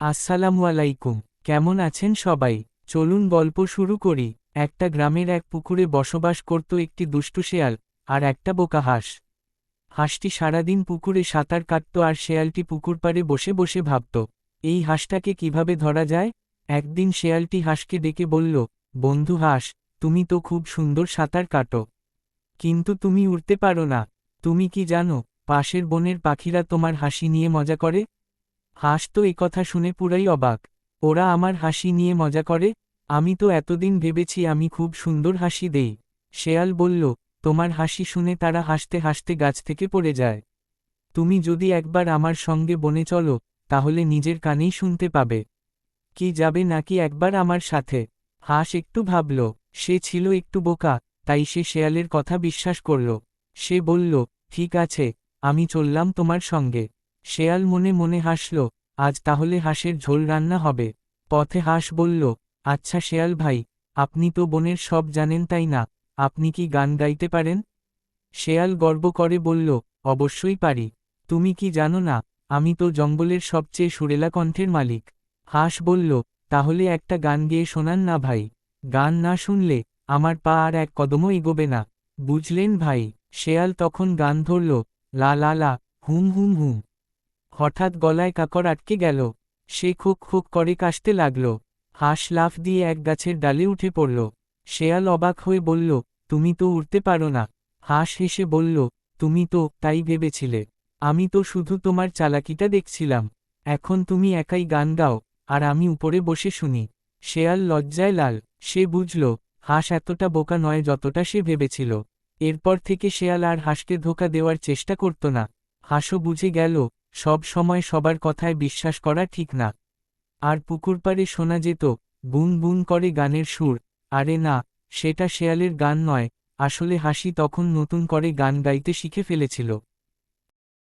আসসালামু আলাইকুম, কেমন আছেন সবাই? চলুন গল্প শুরু করি। একটা গ্রামের এক পুকুরে বসবাস করত একটি দুষ্টু শেয়াল আর একটা বোকা হাঁস। হাঁসটি সারাদিন পুকুরে সাঁতার কাটত আর শেয়ালটি পুকুর পাড়ে বসে বসে ভাবত, এই হাঁসটাকে কীভাবে ধরা যায়? একদিন শেয়ালটি হাঁসকে ডেকে বলল, বন্ধু হাঁস, তুমি তো খুব সুন্দর সাঁতার কাটো। কিন্তু তুমি উড়তে পারো না। তুমি কি জানো, পাশের বনের পাখিরা তোমার হাসি নিয়ে মজা করে? হাঁস তো কথা শুনে পুরাই অবাক। ওরা আমার হাসি নিয়ে মজা করে, আমি তো এতদিন ভেবেছি আমি খুব সুন্দর হাসি দেই। শেয়াল বলল, তোমার হাসি শুনে তারা হাসতে হাসতে গাছ থেকে পড়ে যায়। তুমি যদি একবার আমার সঙ্গে বনে চলো, তাহলে নিজের কানেই শুনতে পাবে। কি যাবে নাকি একবার আমার সাথে? হাঁস একটু ভাবল, সে ছিল একটু বোকা, তাই সে শেয়ালের কথা বিশ্বাস করল। সে বলল, ঠিক আছে, আমি চললাম তোমার সঙ্গে। শেয়াল মনে মনে হাসল আজ তাহলে হাঁসের ঝোল রান্না হবে। পথে হাঁস বলল আচ্ছা শেয়াল ভাই, আপনি তো বনের সব জানেন তাই না, আপনি কি গান গাইতে পারেন? শেয়াল গর্ব করে বলল, অবশ্যই পারি। তুমি কি জানো না, আমি তো জঙ্গলের সবচেয়ে সুরেলা কণ্ঠের মালিক। হাঁস বলল, তাহলে একটা গান গেয়ে শোনান না ভাই। গান না শুনলে আমার পা আর এক কদমও এগোবে না। বুঝলেন ভাই, শেয়াল তখন গান ধরল, লা লা লা, হুম হুম হুম। হঠাৎ গলায় কাকর আটকে গেল। সে খোক খোক করে কাশতে লাগল। হাঁস লাফ দিয়ে এক গাছের ডালে উঠে পড়ল। শেয়াল অবাক হয়ে বলল, তুমি তো উড়তে পারো না। হাঁস হেসে বলল, তুমি তো, তাই ভেবেছিলে। আমি তো শুধু তোমার চালাকিটা দেখছিলাম। এখন তুমি একাই গান গাও, আর আমি উপরে বসে শুনি। শেয়াল লজ্জায় লাল। সে বুঝল, হাঁস এতটা বোকা নয় যতটা সে ভেবেছিল। এরপর থেকে শেয়াল আর হাঁসকে ধোকা দেওয়ার চেষ্টা করত না। হাঁসও বুঝে গেল সব সময় সবার কথায় বিশ্বাস করা ঠিক না। আর পুকুর পাড়ে শোনা যেত, বুন বুন করে গানের সুর, আরে না, সেটা শেয়ালের গান নয়। আসলে হাসি তখন নতুন করে গান গাইতে শিখে ফেলেছিল।